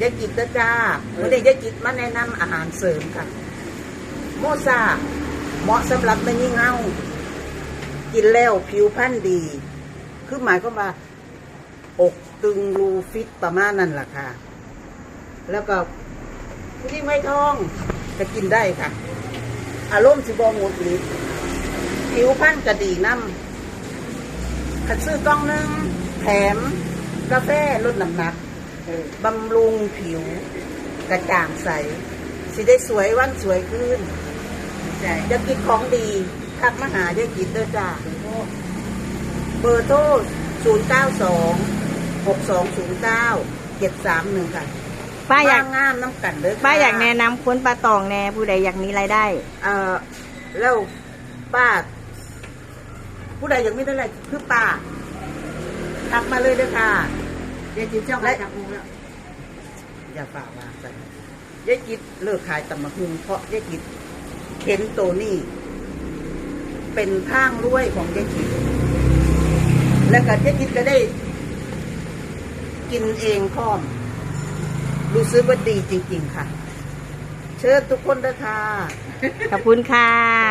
ยายจิตเด้อจ้าวันนี้ยายจิตมาแนะนำอาหารเสริมค่ะ โมซาเหมาะสำหรับไม่ยิ่งเงากินแล้วผิวพรรณดี คือหมายก็ว่า อกตึงรูฟิตประมาณนั้นแหละค่ะ แล้วก็ผู้ที่ไม่ท้องก็กินได้ค่ะ อารมณ์สิบองหงุดหงิดผิวพรรณก็ดีน้ำขัดซื้อกล้องหนึง แถมกาแฟลดน้ำหนักเออ บำรุงผิวกระจ่างใส สิได้สวยวันสวยขึ้นใช่จะกินของดีทักมาหาได้กินเด้อจ้าเบอร์โทร0 9 2 6 2 0 9 7 3 1 ค่ะป้าอยากบ้งามน้ำกันเด้อค่ะป้าอยากแนะนำคนปลาตองแน่ผู้ใดอยากมีรายได้ เอ่อแล้วป้า ผู้ใดยังไม่ได้อะไรคือป้าทักมาเลยเด้อค่ะ เดี๋ยวจิตเจ้าไปทำมุงแล้วอย่าฝ่าว่าใส่ยายกิดเลิกขายตำมะฮุงเพราะยายกิดเข็นโตนี่ เป็นทางรวยของยายกิดแล้วก็ยายกิดก็ได้ กินเองพร้อม รู้สึกว่าดีจริง ๆ ค่ะ เชิญทุกคนด้วยค่ะขอบคุณค่ะขอบคุณค่ะ